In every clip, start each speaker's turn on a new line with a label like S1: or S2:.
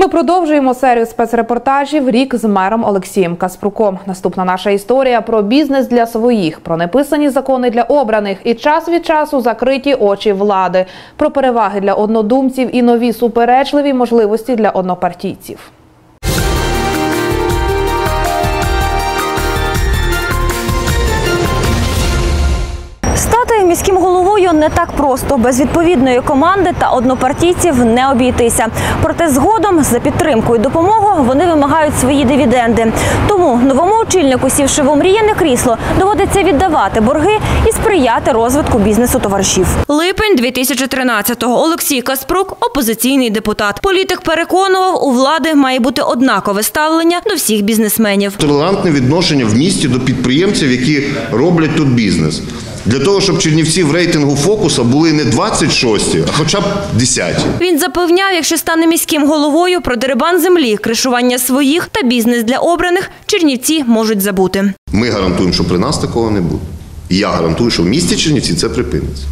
S1: Ми продовжуємо серію спецрепортажів Рік з мером Олексієм Каспруком. Наступна наша історія про бізнес для своїх, про неписані закони для обраних і час від часу закриті очі влади, про переваги для однодумців і нові суперечливі можливості для однопартійців.
S2: Міським головою не так просто. Без відповідної команди та однопартійців не обійтися. Проте згодом за підтримку і допомогу вони вимагають свої дивіденди. Тому новому очільнику, сівши в омріяне крісло, доводиться віддавати борги і сприяти розвитку бізнесу товаришів.
S3: Липень 2013-го. Олексій Каспрук – опозиційний депутат. Політик переконував, у влади має бути однакове ставлення до всіх бізнесменів.
S4: толерантне відношення в місті до підприємців, які роблять тут бізнес. Для того, щоб Чернівці в рейтингу фокуса були не 26, а хоча б 10.
S3: Він запевняв, якщо стане міським головою, про дерибан землі, кришування своїх та бізнес для обраних чернівці можуть забути.
S4: Ми гарантуємо, що при нас такого не буде. І я гарантую, що в місті Чернівці це припиниться.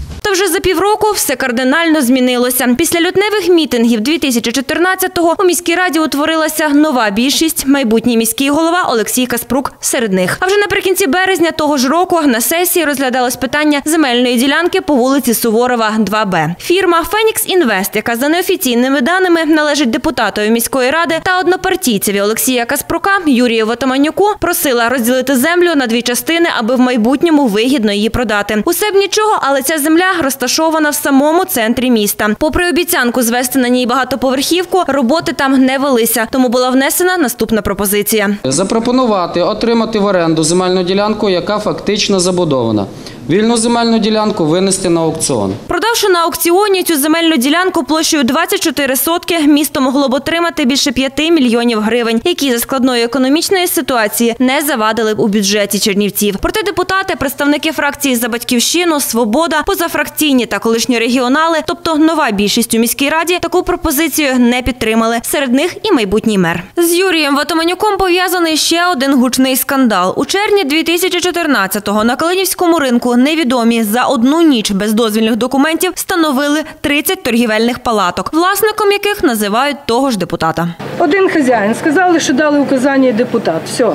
S3: Півроку все кардинально змінилося. Після лютневих мітингів 2014-го у міській раді утворилася нова більшість. Майбутній міський голова Олексій Каспрук серед них. А вже наприкінці березня того ж року на сесії розглядалось питання земельної ділянки по вулиці Суворова, 2Б. Фірма Фенікс Інвест, яка за неофіційними даними належить депутатові міської ради та однопартійцеві Олексія Каспрука Юрію Ватаманюку, просила розділити землю на дві частини, аби в майбутньому вигідно її продати. Усе б нічого, але ця земля розташована в самому центрі міста. Попри обіцянку звести на ній багатоповерхівку, роботи там не велися, тому була внесена наступна пропозиція.
S5: Запропонувати отримати в оренду земельну ділянку, яка фактично забудована. Вільну земельну ділянку винести на аукціон.
S3: Продавши на аукціоні цю земельну ділянку площею 24 сотки, місто могло б отримати більше 5 мільйонів гривень, які за складної економічної ситуації не завадили б у бюджеті чернівців. Проте депутати, представники фракції за батьківщину, свобода, позафракційні та колишні регіонали, тобто нова більшість у міській раді, таку пропозицію не підтримали. Серед них і майбутній мер. З Юрієм Ватаманюком пов'язаний ще один гучний скандал. У червні 2014-го на Калинівському ринку невідомі за одну ніч без дозвільних документів встановили 30 торгівельних палаток, власником яких називають того ж депутата.
S6: Один хазяїн сказали, що дали указання депутат. Все.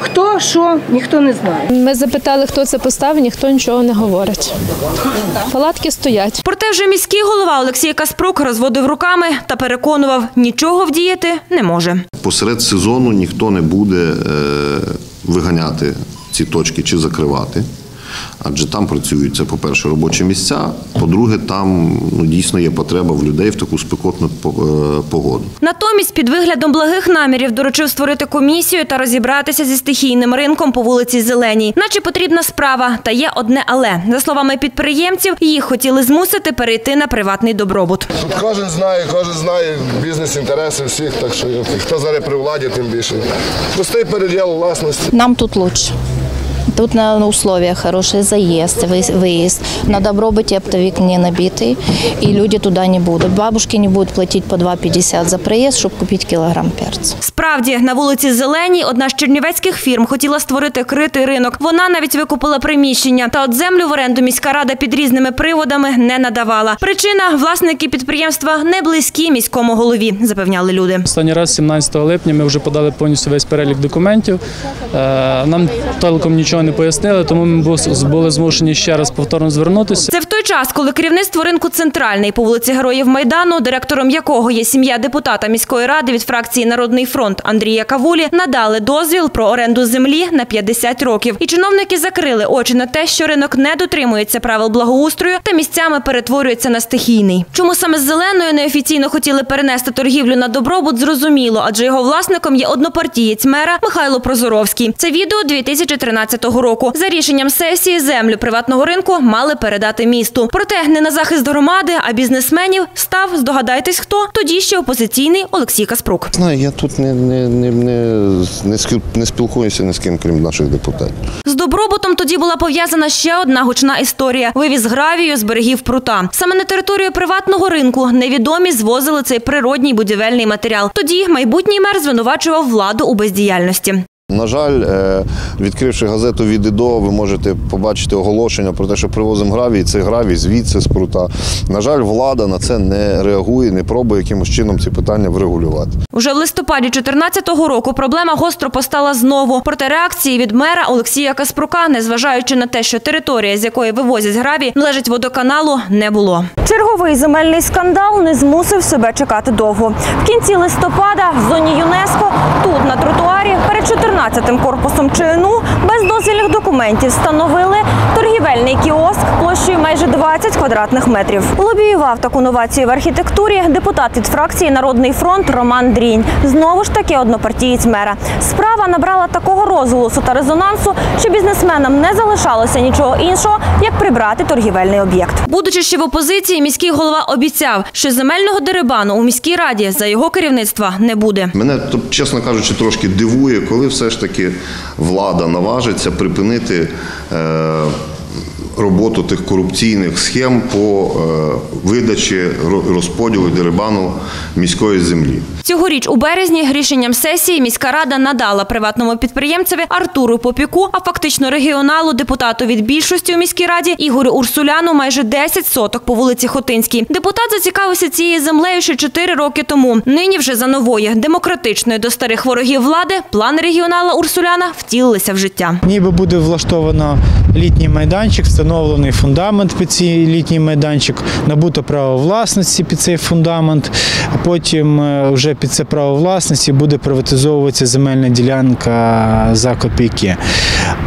S6: Хто, що, ніхто не знає.
S7: Ми запитали, хто це поставив, ніхто нічого не говорить. Палатки стоять.
S3: Проте вже міський голова Олексій Каспрук розводив руками та переконував, нічого вдіяти не може.
S4: Посеред сезону ніхто не буде е, виганяти ці точки чи закривати. Адже там працюють це, по-перше, робочі місця. По-друге, там ну, дійсно є потреба в людей в таку спекотну по- е, погоду.
S3: Натомість, під виглядом благих намірів, доручив створити комісію та розібратися зі стихійним ринком по вулиці Зеленій. Наче потрібна справа, та є одне але. За словами підприємців, їх хотіли змусити перейти на приватний добробут.
S8: Тут кожен знає, кожен знає бізнес-інтереси всіх, так що хто зараз при владі, тим більше. Простий переділ власності.
S9: Нам тут лучше. Тут на на условия хорошие, заезд, вы- выезд. На добробыте оптовик не набитый, и люди туда не будут. Бабушки не будут платить по 2,50 за проезд, чтобы купить килограмм перца.
S3: Справді, на вулиці Зеленій одна з чернівецьких фірм хотіла створити критий ринок. Вона навіть викупила приміщення. Та от землю в оренду міська рада під різними приводами не надавала. Причина власники підприємства не близькі міському голові, запевняли люди.
S10: Останній раз 17 липня ми вже подали повністю весь перелік документів. Е, Нам толком нічого не пояснили, тому ми були змушені ще раз повторно звернутися.
S3: Це час, коли керівництво ринку центральний по вулиці Героїв Майдану, директором якого є сім'я депутата міської ради від фракції Народний фронт Андрія Кавулі, надали дозвіл про оренду землі на 50 років. І чиновники закрили очі на те, що ринок не дотримується правил благоустрою та місцями перетворюється на стихійний. Чому саме з зеленою неофіційно хотіли перенести торгівлю на добробут, зрозуміло, адже його власником є однопартієць мера Михайло Прозоровський. Це відео 2013 року. За рішенням сесії землю приватного ринку мали передати місту. Проте не на захист громади, а бізнесменів став, здогадайтесь хто, тоді ще опозиційний Олексій Каспрук.
S4: Знаю, я тут не, не, не, не, не, не спілкуюся ні з ким, крім наших депутатів.
S3: З добробутом тоді була пов'язана ще одна гучна історія: вивіз гравію з берегів прута. Саме на територію приватного ринку невідомі звозили цей природній будівельний матеріал. Тоді майбутній мер звинувачував владу у бездіяльності.
S4: На жаль, е, відкривши газету від і до, ви можете побачити оголошення про те, що привозимо гравій, це гравій звідси з прута. На жаль, влада на це не реагує, не пробує якимось чином ці питання врегулювати.
S3: Уже в листопаді 2014 року проблема гостро постала знову. Проте реакції від мера Олексія Каспрука, незважаючи на те, що територія, з якої вивозять гравій, належить водоканалу, не було.
S2: Черговий земельний скандал не змусив себе чекати довго. В кінці листопада в зоні ЮНЕСКО тут на тротуарі перед 14-тим корпусом ЧНУ без дозвільних документів встановили торгівельний кіоск площею майже 20 квадратних метрів. Лобіював таку новацію в архітектурі депутат від фракції Народний фронт Роман Дрінь. Знову ж таки однопартієць мера. Справа набрала такого розголосу та резонансу, що бізнесменам не залишалося нічого іншого, як прибрати торгівельний об'єкт.
S3: Будучи ще в опозиції, міський голова обіцяв, що земельного дерибану у міській раді за його керівництва не буде.
S4: Мене, чесно кажучи, трошки дивує, коли все ж таки влада наважиться припинити е, роботу тих корупційних схем по е, видачі ро- розподілу і дерибану міської землі.
S3: Цьогоріч у березні рішенням сесії міська рада надала приватному підприємцеві Артуру Попіку, а фактично регіоналу депутату від більшості у міській раді Ігорю Урсуляну майже 10 соток по вулиці Хотинській. Депутат зацікавився цією землею ще 4 роки тому. Нині вже за нової демократичної до старих ворогів влади плани регіонала Урсуляна втілилися в життя.
S11: Ніби буде влаштовано літній майданчик, встановлений фундамент під цей літній майданчик, набуто право власності під цей фундамент. А потім е, вже під це право власності буде приватизовуватися земельна ділянка за копійки.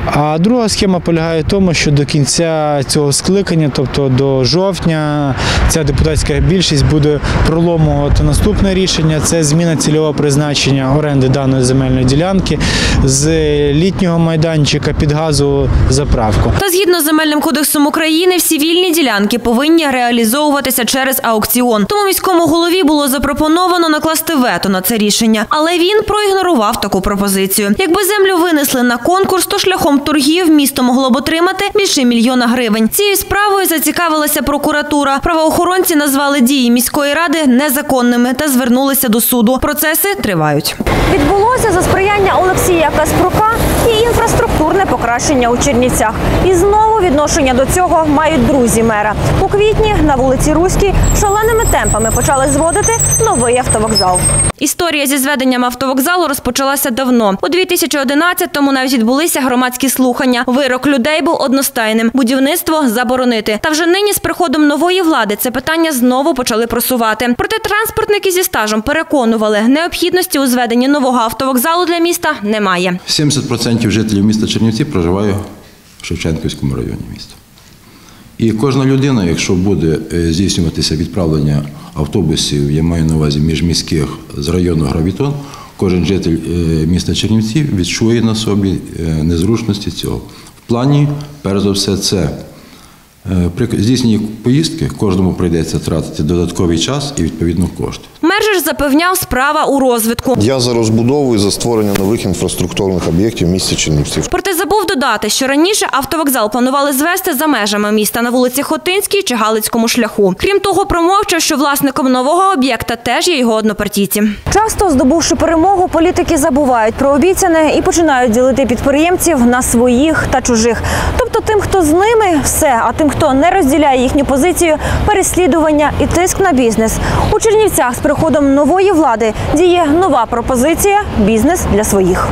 S11: А друга схема полягає в тому, що до кінця цього скликання, тобто до жовтня, ця депутатська більшість буде проломувати наступне рішення. Це зміна цільового призначення оренди даної земельної ділянки з літнього майданчика під газову заправку.
S3: Та згідно земельним кодексом України, всі вільні ділянки повинні реалізовуватися через аукціон. Тому міському голові було запропоновано накласти вето на це рішення, але він проігнорував таку пропозицію. Якби землю винесли на конкурс, то шляхом торгів місто могло б отримати більше мільйона гривень. Цією справою зацікавилася прокуратура. Правоохоронці назвали дії міської ради незаконними та звернулися до суду. Процеси тривають.
S2: Відбулося за сприяння Олексія Каспрука і інфраструктурне покращення у Чернівцях. І знову відношення до цього мають друзі мера. У квітні на вулиці Руській шаленими темпами почали зводити новий автовокзал.
S3: Історія зі зведенням автовокзалу розпочалася давно. У 2011-му навіть відбулися громадські слухання. Вирок людей був одностайним. Будівництво заборонити. Та вже нині з приходом нової влади це питання знову почали просувати. Проте транспортники зі стажем переконували, необхідності у зведенні нового автовокзалу для міста немає.
S12: 70% жителів міста Чернівці проживає в Шевченківському районі міста. І кожна людина, якщо буде е, здійснюватися відправлення автобусів, я маю на увазі міжміських з району Гравітон, кожен житель е, міста Чернівці відчує на собі е, незручності цього. В плані, перш за все, це при здійсненні поїздки кожному прийдеться тратити додатковий час і відповідно кошти.
S3: Мер же ж запевняв, справа у розвитку.
S4: Я за розбудову і за створення нових інфраструктурних об'єктів в місті Чернівців.
S3: Проте забув додати, що раніше автовокзал планували звести за межами міста на вулиці Хотинській чи Галицькому шляху. Крім того, промовчав, що власником нового об'єкта теж є його однопартійці.
S2: Часто, здобувши перемогу, політики забувають про обіцяне і починають ділити підприємців на своїх та чужих. Тобто тим, хто з ними, все, а тим, хто не розділяє їхню позицію, переслідування і тиск на бізнес. У Чернівцях з приходом нової влади діє нова пропозиція бізнес для своїх.